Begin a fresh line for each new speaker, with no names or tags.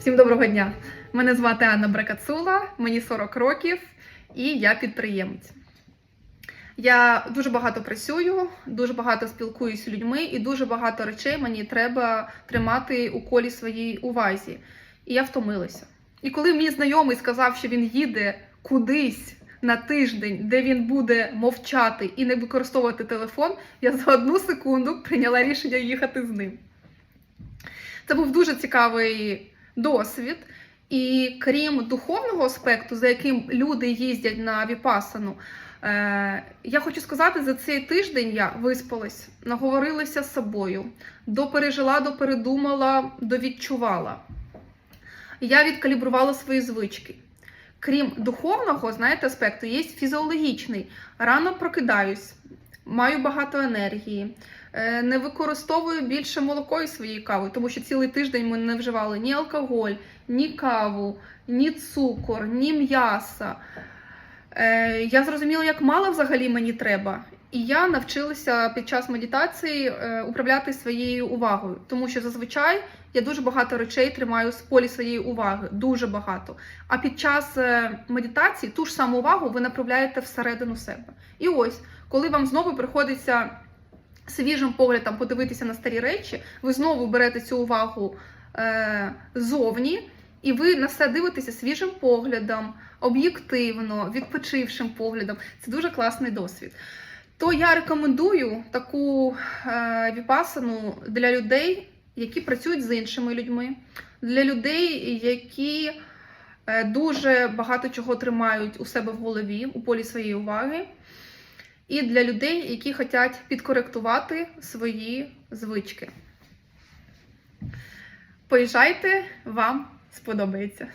Всім доброго дня! Мене звати Анна Бракацула, мені 40 років і я підприємець. Я дуже багато працюю, дуже багато спілкуюся з людьми, і дуже багато речей мені треба тримати у колі своїй увазі. І я втомилася. І коли мій знайомий сказав, що він їде кудись на тиждень, де він буде мовчати і не використовувати телефон, я за одну секунду прийняла рішення їхати з ним. Це був дуже цікавий досвід. І крім духовного аспекту, за яким люди їздять на Віпасану, е, я хочу сказати, за цей тиждень я виспалась, наговорилася з собою, допережила, допередумала, довідчувала. Я відкалібрувала свої звички. Крім духовного, знаєте, аспекту, є фізіологічний. Рано прокидаюсь, маю багато енергії, не використовую більше молоко із своєї кави, тому що цілий тиждень ми не вживали ні алкоголь, ні каву, ні цукор, ні м'яса. Е, Я зрозуміла, як мало взагалі мені треба. І я навчилася під час медитації е, управляти своєю увагою, тому що зазвичай я дуже багато речей тримаю в полі своєї уваги, дуже багато. А під час е, медитації ту ж саму увагу ви направляєте всередину себе. І ось, коли вам знову приходиться свіжим поглядом подивитися на старі речі, ви знову берете цю увагу е, зовні, і ви на все дивитеся свіжим поглядом, об'єктивно, відпочившим поглядом. Це дуже класний досвід. То я рекомендую таку е, віпасану для людей, які працюють з іншими людьми, для людей, які е, дуже багато чого тримають у себе в голові, у полі своєї уваги, і для людей, які хочуть підкоректувати свої звички. Поїжджайте, вам сподобається.